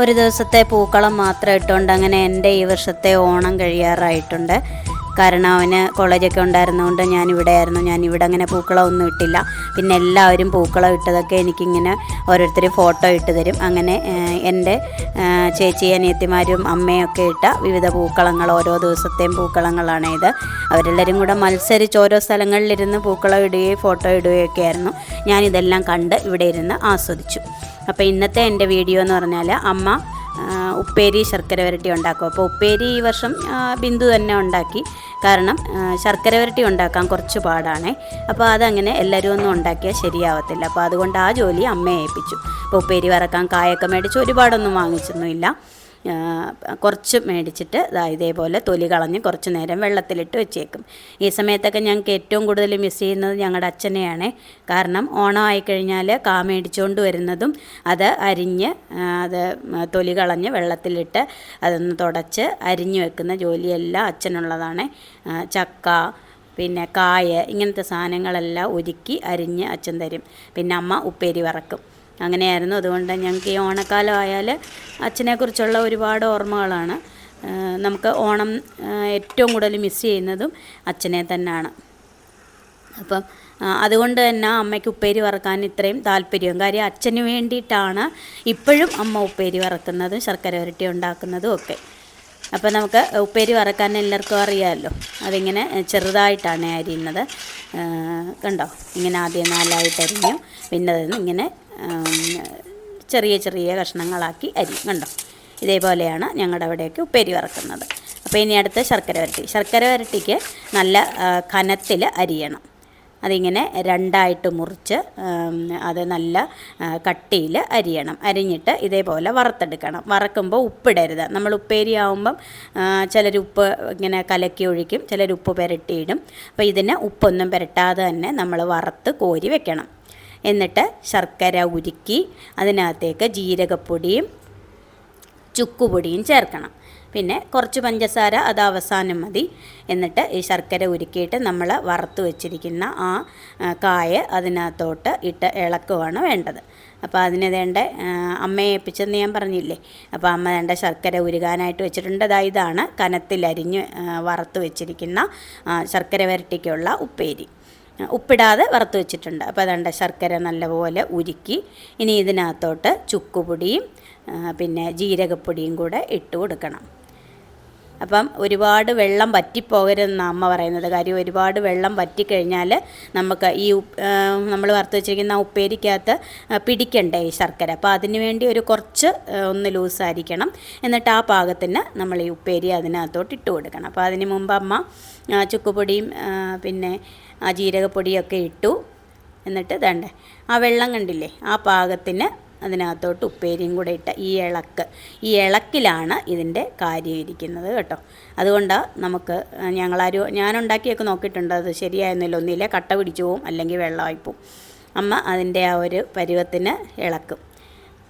ഒരു ദിവസത്തെ പൂക്കളം മാത്രം ഇട്ടുകൊണ്ട് അങ്ങനെ എന്റെ ഈ വർഷത്തെ ഓണം കഴിയാറായിട്ടുണ്ട്. കാരണം അവന് കോളേജൊക്കെ ഉണ്ടായിരുന്നതുകൊണ്ട് ഞാൻ ഇവിടെ ആയിരുന്നു ഞാൻ ഇവിടെ അങ്ങനെ പൂക്കളമൊന്നും ഇട്ടില്ല. പിന്നെ എല്ലാവരും പൂക്കളം ഇട്ടതൊക്കെ എനിക്കിങ്ങനെ ഓരോരുത്തർ ഫോട്ടോ ഇട്ട് തരും. അങ്ങനെ എന്റെ ചേച്ചി അനിയത്തിമാരും അമ്മയൊക്കെ ഇട്ട വിവിധ പൂക്കളങ്ങൾ ഓരോ ദിവസത്തെയും പൂക്കളങ്ങളാണ് ഇത്. അവരെല്ലാവരും കൂടെ മത്സരിച്ച് ഓരോ സ്ഥലങ്ങളിലിരുന്ന് പൂക്കളം ഇടുകയും ഫോട്ടോ ഇടുകയും ഒക്കെ ആയിരുന്നു. ഞാനിതെല്ലാം കണ്ട് ഇവിടെ ഇരുന്ന് ആസ്വദിച്ചു. അപ്പോൾ ഇന്നത്തെ എന്റെ വീഡിയോ എന്ന് പറഞ്ഞാൽ അമ്മ ഉപ്പേരി ശർക്കര വരട്ടി ഉണ്ടാക്കും. അപ്പോൾ ഉപ്പേരി ഈ വർഷം ബിന്ദു തന്നെ ഉണ്ടാക്കി. കാരണം ശർക്കര വരട്ടി ഉണ്ടാക്കാൻ കുറച്ച് പാടാണ്. അപ്പോൾ അതങ്ങനെ എല്ലാവരും ഒന്നും ഉണ്ടാക്കിയാൽ ശരിയാവത്തില്ല. അപ്പോൾ അതുകൊണ്ട് ആ ജോലി അമ്മയെ ഏൽപ്പിച്ചു. അപ്പോൾ ഉപ്പേരി വറക്കാൻ കായൊക്കെ മേടിച്ച് ഒരുപാടൊന്നും വാങ്ങിച്ചൊന്നുമില്ല. കുറച്ച് മേടിച്ചിട്ട് ഇതേപോലെ തൊലി കളഞ്ഞ് കുറച്ച് നേരം വെള്ളത്തിലിട്ട് വെച്ചേക്കും. ഈ സമയത്തൊക്കെ ഞങ്ങൾക്ക് ഏറ്റവും കൂടുതൽ മിസ് ചെയ്യുന്നത് ഞങ്ങളുടെ അച്ഛനെയാണ്. കാരണം ഓണമായി കഴിഞ്ഞാൽ കാ മേടിച്ചുകൊണ്ട് വരുന്നതും അത് അരിഞ്ഞ് അത് തൊലി കളഞ്ഞ് വെള്ളത്തിലിട്ട് അതൊന്ന് തുടച്ച് അരിഞ്ഞ് വെക്കുന്ന ജോലിയെല്ലാം അച്ഛനുള്ളതാണ്. ചക്ക പിന്നെ കായ ഇങ്ങനത്തെ സാധനങ്ങളെല്ലാം ഒരുക്കി അരിഞ്ഞ് അച്ഛൻ തരും. പിന്നെ അമ്മ ഉപ്പേരി വറക്കും. അങ്ങനെയായിരുന്നു. അതുകൊണ്ട് ഞങ്ങൾക്ക് ഈ ഓണക്കാലം ആയാൽ അച്ഛനെക്കുറിച്ചുള്ള ഒരുപാട് ഓർമ്മകളാണ്. നമുക്ക് ഓണം ഏറ്റവും കൂടുതൽ മിസ് ചെയ്യുന്നതും അച്ഛനെ തന്നെയാണ്. അപ്പം അതുകൊണ്ട് തന്നെ അമ്മയ്ക്ക് ഉപ്പേരി വറക്കാൻ ഇത്രയും താല്പര്യവും. കാര്യം അച്ഛന് വേണ്ടിയിട്ടാണ് ഇപ്പോഴും അമ്മ ഉപ്പേരി വറക്കുന്നതും ശർക്കര വരട്ടി ഉണ്ടാക്കുന്നതും ഒക്കെ. അപ്പോൾ നമുക്ക് ഉപ്പേരി വറക്കാൻ എല്ലാവർക്കും അറിയാമല്ലോ. അതിങ്ങനെ ചെറുതായിട്ടാണ് അരിയുന്നത് കണ്ടോ? ഇങ്ങനെ ആദ്യം നാലായിട്ട് അരിഞ്ഞു പിന്നെ ഇങ്ങനെ ചെറിയ ചെറിയ കഷ്ണങ്ങളാക്കി അരി. കണ്ടോ? ഇതേപോലെയാണ് ഞങ്ങളുടെ അവിടെയൊക്കെ ഉപ്പേരി വറക്കുന്നത്. അപ്പോൾ ഇനി അടുത്ത ശർക്കര വരട്ടി. ശർക്കര വരട്ടിക്ക് നല്ല കനത്തിൽ അരിയണം. അതിങ്ങനെ രണ്ടായിട്ട് മുറിച്ച് അത് നല്ല കട്ടിയിൽ അരിയണം. അരിഞ്ഞിട്ട് ഇതേപോലെ വറുത്തെടുക്കണം. വറക്കുമ്പോൾ ഉപ്പിടരുത്. നമ്മൾ ഉപ്പേരി ആവുമ്പം ചിലർ ഉപ്പ് ഇങ്ങനെ കലക്കി ഒഴിക്കും ചിലർ ഉപ്പ് പുരട്ടിയിടും. അപ്പോൾ ഇതിന് ഉപ്പൊന്നും പുരട്ടാതെ തന്നെ നമ്മൾ വറുത്ത് കോരി വെക്കണം. എന്നിട്ട് ശർക്കര ഉരുക്കി അതിനകത്തേക്ക് ജീരകപ്പൊടിയും ചുക്കുപൊടിയും ചേർക്കണം. പിന്നെ കുറച്ച് പഞ്ചസാര അത് അവസാനം മതി. എന്നിട്ട് ഈ ശർക്കര ഉരുക്കിയിട്ട് നമ്മൾ വറുത്ത് വെച്ചിരിക്കുന്ന ആ കായ അതിനകത്തോട്ട് ഇട്ട് ഇളക്കുവാണ് വേണ്ടത്. അപ്പോൾ അതിന് വേണ്ട അമ്മയെ ഏൽപ്പിച്ചെന്ന് ഞാൻ പറഞ്ഞില്ലേ? അപ്പോൾ അമ്മ വേണ്ട ശർക്കര ഉരുകാനായിട്ട് വെച്ചിട്ടുണ്ട്. ഇതാണ് കനത്തിലരിഞ്ഞ് വറുത്ത് വെച്ചിരിക്കുന്ന ശർക്കര വരട്ടിക്കുള്ള ഉപ്പേരി. ഉപ്പിടാതെ വറുത്ത് വെച്ചിട്ടുണ്ട്. അപ്പോൾ അതുകൊണ്ട് ശർക്കര നല്ലപോലെ ഉരുക്കി ഇനി ഇതിനകത്തോട്ട് ചുക്കുപൊടിയും പിന്നെ ജീരകപ്പൊടിയും കൂടെ ഇട്ട് കൊടുക്കണം. അപ്പം ഒരുപാട് വെള്ളം വറ്റിപ്പോകരുതെന്ന അമ്മ പറയുന്നത്. കാര്യം ഒരുപാട് വെള്ളം വറ്റിക്കഴിഞ്ഞാൽ നമുക്ക് ഈ നമ്മൾ വറുത്ത് വെച്ചിരിക്കുന്ന ഉപ്പേരിക്കകത്ത് പിടിക്കണ്ടേ ഈ ശർക്കര. അപ്പോൾ അതിന് വേണ്ടി ഒരു കുറച്ച് ഒന്ന് ലൂസായിരിക്കണം. എന്നിട്ട് ആ പാകത്തിന് നമ്മൾ ഈ ഉപ്പേരി അതിനകത്തോട്ട് ഇട്ട് കൊടുക്കണം. അപ്പോൾ അതിന് മുമ്പ് അമ്മ ചുക്കുപൊടിയും പിന്നെ ജീരകപ്പൊടിയൊക്കെ ഇട്ടു. എന്നിട്ട് ഇതണ്ടേ ആ വെള്ളം കണ്ടില്ലേ ആ പാകത്തിന് അതിനകത്തോട്ട് ഉപ്പേരിയും കൂടെ ഇട്ട ഈ ഇളക്ക്. ഈ ഇളക്കിലാണ് ഇതിന്റെ കാര്യം ഇരിക്കുന്നത് കേട്ടോ. അതുകൊണ്ട് നമുക്ക് ഞങ്ങളാരും ഞാനുണ്ടാക്കിയൊക്കെ നോക്കിയിട്ടുണ്ട്. അത് ശരിയായിരുന്നില്ല ഒന്നില്ലേ കട്ട പിടിച്ചു പോവും അല്ലെങ്കിൽ വെള്ളമായി പോവും അമ്മ അതിന്റെ ആ ഒരു പരുവത്തിന് ഇളക്കും.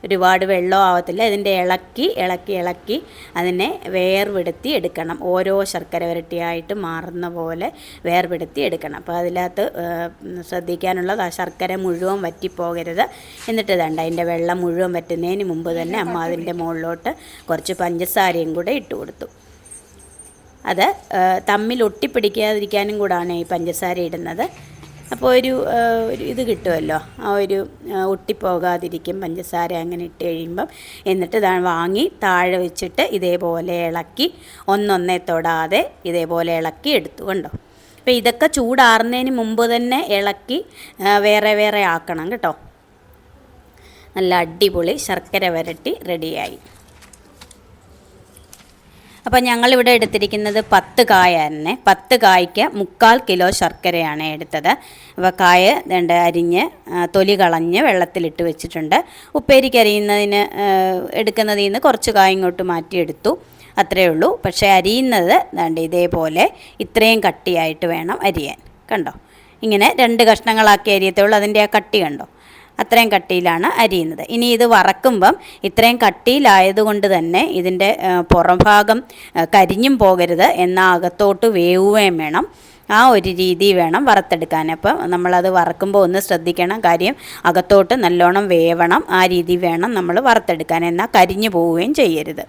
ഒരുപാട് വെള്ളം ആവത്തില്ല. ഇതിന്റെ ഇളക്കി ഇളക്കി ഇളക്കി അതിനെ വേർപെടുത്തി എടുക്കണം. ഓരോ ശർക്കര വരട്ടിയായിട്ട് മാറുന്ന പോലെ വേർപെടുത്തി എടുക്കണം. അപ്പോൾ അതിനകത്ത് ശ്രദ്ധിക്കാനുള്ളത് ആ ശർക്കര മുഴുവൻ വറ്റിപ്പോകരുത്. എന്നിട്ട് ഇതണ്ട അതിന്റെ വെള്ളം മുഴുവൻ വറ്റുന്നതിന് മുമ്പ് തന്നെ അമ്മ അതിന്റെ മുകളിലോട്ട് കുറച്ച് പഞ്ചസാരയും കൂടെ ഇട്ട് കൊടുത്തു. അത് തമ്മിൽ ഒട്ടിപ്പിടിക്കാതിരിക്കാനും കൂടാണ് ഈ പഞ്ചസാര ഇടുന്നത്. അപ്പോൾ ഒരു ഇത് കിട്ടുമല്ലോ? ആ ഒരു ഒട്ടിപ്പോകാതിരിക്കും പഞ്ചസാര അങ്ങനെ ഇട്ട് കഴിയുമ്പം എന്നിട്ട് വാങ്ങി താഴെ വെച്ചിട്ട് ഇതേപോലെ ഇളക്കി ഒന്നൊന്നേ തൊടാതെ ഇതേപോലെ ഇളക്കി എടുത്തു കണ്ടോ? അപ്പോൾ ഇതൊക്കെ ചൂടാറുന്നതിന് മുമ്പ് തന്നെ ഇളക്കി വേറെ വേറെ ആക്കണം കേട്ടോ? നല്ല അടിപൊളി ശർക്കര വരട്ടി റെഡിയായി അപ്പോൾ ഞങ്ങളിവിടെ എടുത്തിരിക്കുന്നത് പത്ത് കായ തന്നെ. പത്ത് കായ്ക്ക് മുക്കാൽ കിലോ ശർക്കരയാണ് എടുത്തത്. അപ്പോൾ കായ ദണ്ട് അരിഞ്ഞ് തൊലി കളഞ്ഞ് വെള്ളത്തിലിട്ട് വെച്ചിട്ടുണ്ട്. ഉപ്പേരിക്ക് അരിയുന്നതിന് എടുക്കുന്നതിൽ നിന്ന് കുറച്ച് കായ ഇങ്ങോട്ട് മാറ്റിയെടുത്തു. അത്രയേ ഉള്ളൂ. പക്ഷേ അരിയുന്നത് ദണ്ട് ഇതേപോലെ ഇത്രയും കട്ടിയായിട്ട് വേണം അരിയാൻ. കണ്ടോ? ഇങ്ങനെ രണ്ട് കഷ്ണങ്ങളാക്കി അരിയത്തുള്ളൂ അതിന്റെ ആ കട്ടി കണ്ടോ? അത്രയും കട്ടിയിലാണ് അരിയുന്നത്. ഇനി ഇത് വറക്കുമ്പം ഇത്രയും കട്ടിയിലായതുകൊണ്ട് തന്നെ ഇതിന്റെ പുറംഭാഗം കരിഞ്ഞും പോകരുത് എന്നാൽ അകത്തോട്ട് വേവുകയും വേണം. ആ ഒരു രീതി വേണം വറുത്തെടുക്കാൻ. അപ്പം നമ്മളത് വറക്കുമ്പോൾ ഒന്ന് ശ്രദ്ധിക്കണം കാര്യം അകത്തോട്ട് നല്ലോണം വേവണം. ആ രീതി വേണം നമ്മൾ വറുത്തെടുക്കാൻ. എന്നാൽ കരിഞ്ഞു പോവുകയും ചെയ്യരുത്.